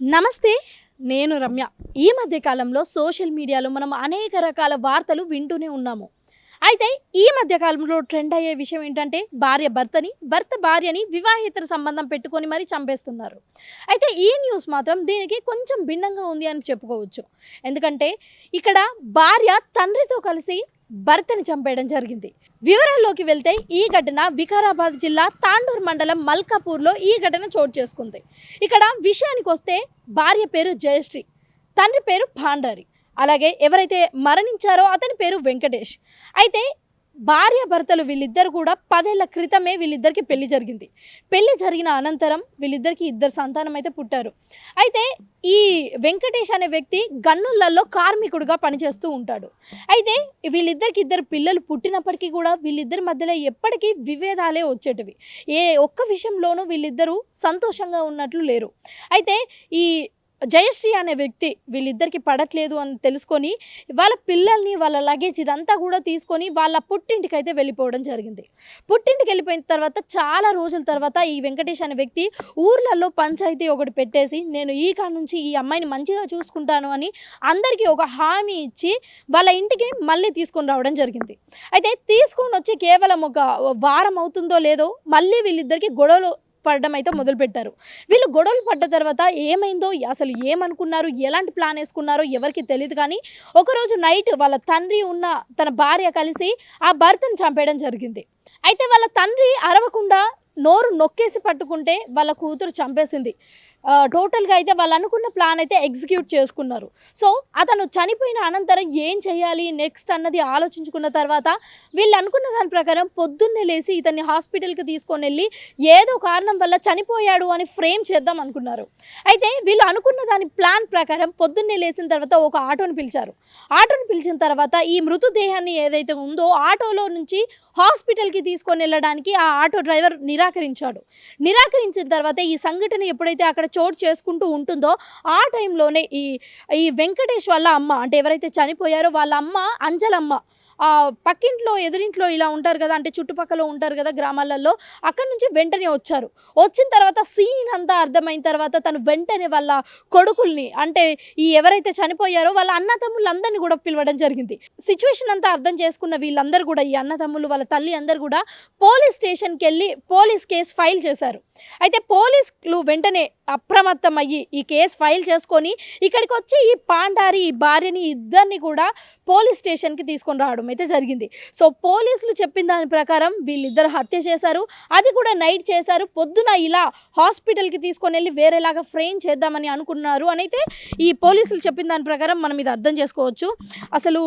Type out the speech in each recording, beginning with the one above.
నమస్తే. నేను రమ్య. ఈ మధ్య కాలంలో సోషల్ మీడియాలో మనం అనేక రకాల వార్తలు వింటూనే ఉన్నాము. అయితే ఈ మధ్య కాలంలో ట్రెండ్ అయ్యే విషయం ఏంటంటే భార్య భర్తని భర్త భార్యని వివాహేతర సంబంధం పెట్టుకొని మరీ చంపేస్తున్నారు. అయితే ఈ న్యూస్ మాత్రం దీనికి కొంచెం భిన్నంగా ఉంది అని చెప్పుకోవచ్చు. ఎందుకంటే ఇక్కడ భార్య తండ్రితో కలిసి భర్తని చంపేయడం జరిగింది. వివరాల్లోకి వెళ్తే ఈ ఘటన వికారాబాద్ జిల్లా తాండూర్ మండలం మల్కాపూర్లో ఈ ఘటన చోటు చేసుకుంది. ఇక్కడ విషయానికి వస్తే భార్య పేరు జయశ్రీ తండ్రి పేరు భాండారి. అలాగే ఎవరైతే మరణించారో అతని పేరు వెంకటేష్. అయితే భార్య భర్తలు వీళ్ళిద్దరు కూడా పదేళ్ళ క్రితమే వీళ్ళిద్దరికి పెళ్ళి జరిగింది. పెళ్ళి జరిగిన అనంతరం వీళ్ళిద్దరికి ఇద్దరు సంతానం అయితే పుట్టారు. అయితే ఈ వెంకటేష్ అనే వ్యక్తి గన్నులలో కార్మికుడుగా పనిచేస్తూ ఉంటాడు. అయితే వీళ్ళిద్దరికి ఇద్దరు పిల్లలు పుట్టినప్పటికీ కూడా వీళ్ళిద్దరి మధ్యలో ఎప్పటికీ విభేదాలే వచ్చేటివి. ఏ ఒక్క విషయంలోనూ వీళ్ళిద్దరూ సంతోషంగా ఉన్నట్లు లేరు. అయితే ఈ జయశ్రీ అనే వ్యక్తి వీళ్ళిద్దరికి పడట్లేదు అని తెలుసుకొని వాళ్ళ పిల్లల్ని వాళ్ళ లగేజ్ ఇదంతా కూడా తీసుకొని వాళ్ళ పుట్టింటికి అయితే వెళ్ళిపోవడం జరిగింది. పుట్టింటికి వెళ్ళిపోయిన తర్వాత చాలా రోజుల తర్వాత ఈ వెంకటేష్ అనే వ్యక్తి ఊర్లలో పంచాయతీ ఒకటి పెట్టేసి నేను ఈ కాడ నుంచి ఈ అమ్మాయిని మంచిగా చూసుకుంటాను అని అందరికీ ఒక హామీ ఇచ్చి వాళ్ళ ఇంటికి మళ్ళీ తీసుకొని రావడం జరిగింది. అయితే తీసుకొని వచ్చి కేవలం ఒక వారం అవుతుందో లేదో మళ్ళీ వీళ్ళిద్దరికి గొడవలు పడడం అయితే మొదలుపెట్టారు. వీళ్ళు గొడవలు పడ్డ తర్వాత ఏమైందో అసలు ఏమనుకున్నారు ఎలాంటి ప్లాన్ వేసుకున్నారో ఎవరికి తెలియదు కానీ ఒకరోజు నైట్ వాళ్ళ తండ్రి ఉన్న తన భార్య కలిసి ఆ భర్తను చంపేయడం జరిగింది. అయితే వాళ్ళ తండ్రి అరవకుండా నోరు నొక్కేసి పట్టుకుంటే వాళ్ళ కూతురు చంపేసింది. టోటల్గా అయితే వాళ్ళు అనుకున్న ప్లాన్ అయితే ఎగ్జిక్యూట్ చేసుకున్నారు. సో అతను చనిపోయిన అనంతరం ఏం చేయాలి నెక్స్ట్ అన్నది ఆలోచించుకున్న తర్వాత వీళ్ళు అనుకున్న దాని ప్రకారం పొద్దున్నే లేచి ఇతన్ని హాస్పిటల్కి తీసుకొని వెళ్ళి ఏదో కారణం వల్ల చనిపోయాడు అని ఫ్రేమ్ చేద్దాం అనుకున్నారు. అయితే వీళ్ళు అనుకున్న దాని ప్లాన్ ప్రకారం పొద్దున్నే లేచిన తర్వాత ఒక ఆటోని పిలిచారు. ఆటోని పిలిచిన తర్వాత ఈ మృతదేహాన్ని ఏదైతే ఉందో ఆటోలో నుంచి హాస్పిటల్కి తీసుకొని వెళ్ళడానికి ఆ ఆటో డ్రైవర్ నిరాకరించాడు. నిరాకరించిన తర్వాత ఈ సంఘటన ఎప్పుడైతే అక్కడ చోటు చేసుకుంటూ ఉంటుందో ఆ టైంలోనే ఈ ఈ వెంకటేష్ వాళ్ళ అమ్మ అంటే ఎవరైతే చనిపోయారో వాళ్ళ అమ్మ అంజలమ్మ పక్కింట్లో ఎదురింట్లో ఇలా ఉంటారు కదా అంటే చుట్టుపక్కల ఉంటారు కదా గ్రామాలలో అక్కడ నుంచి వెంటనే వచ్చారు. వచ్చిన తర్వాత సీన్ అంతా అర్థమైన తర్వాత తను వెంటనే వాళ్ళ కొడుకుల్ని అంటే ఈ ఎవరైతే చనిపోయారో వాళ్ళ అన్నతమ్ములందరినీ కూడా పిలవడం జరిగింది. సిచ్యువేషన్ అంతా అర్థం చేసుకున్న వీళ్ళందరూ కూడా ఈ అన్నతమ్ములు వాళ్ళ తల్లి అందరూ కూడా పోలీస్ స్టేషన్కి వెళ్ళి పోలీస్ కేసు ఫైల్ చేశారు. అయితే పోలీసులు వెంటనే అప్రమత్తం అయ్యి ఈ కేసు ఫైల్ చేసుకొని ఇక్కడికి వచ్చి ఈ పాండారి ఈ భార్యని ఇద్దరిని కూడా పోలీస్ స్టేషన్కి తీసుకొని రావడం అయితే జరిగింది. సో పోలీసులు చెప్పిన దాని ప్రకారం వీళ్ళిద్దరు హత్య చేశారు. అది కూడా నైట్ చేశారు. పొద్దున ఇలా హాస్పిటల్కి తీసుకొని వెళ్ళి వేరేలాగా ఫ్రేమ్ చేద్దామని అనుకున్నారు అని అయితే ఈ పోలీసులు చెప్పిన దాని ప్రకారం మనం ఇది అర్థం చేసుకోవచ్చు. అసలు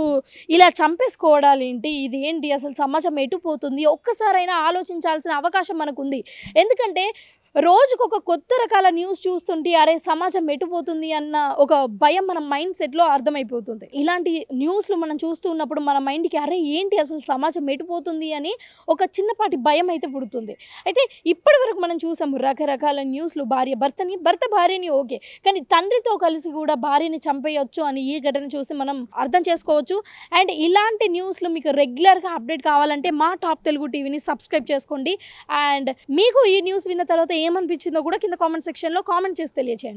ఇలా చంపేసుకోవడాలేంటి? ఇది ఏంటి? అసలు సమాజం ఎటు పోతుంది? ఒక్కసారైనా ఆలోచించాల్సిన అవకాశం మనకు ఉంది ఎందుకంటే రోజుకు ఒక కొత్త రకాల న్యూస్ చూస్తుంటే అరే సమాజం ఎటుపోతుంది అన్న ఒక భయం మన మైండ్ సెట్లో అర్థమైపోతుంది. ఇలాంటి న్యూస్లు మనం చూస్తూ ఉన్నప్పుడు మన మైండ్కి అరే ఏంటి అసలు సమాజం ఎటుపోతుంది అని ఒక చిన్నపాటి భయం అయితే పుడుతుంది. అయితే ఇప్పటి వరకు మనం చూసాము రకరకాల న్యూస్లు. భార్య భర్తని భర్త భార్యని ఓకే. కానీ తండ్రితో కలిసి కూడా భార్యని చంపేయొచ్చు అని ఈ ఘటన చూసి మనం అర్థం చేసుకోవచ్చు. అండ్ ఇలాంటి న్యూస్లు మీకు రెగ్యులర్గా అప్డేట్ కావాలంటే మా టాప్ తెలుగు టీవీని సబ్స్క్రైబ్ చేసుకోండి. అండ్ మీకు ఈ న్యూస్ విన్న తర్వాత ఏమనిపించిందో కూడా కింద కామెంట్ సెక్షన్లో కామెంట్ చేసి తెలియచేయండి.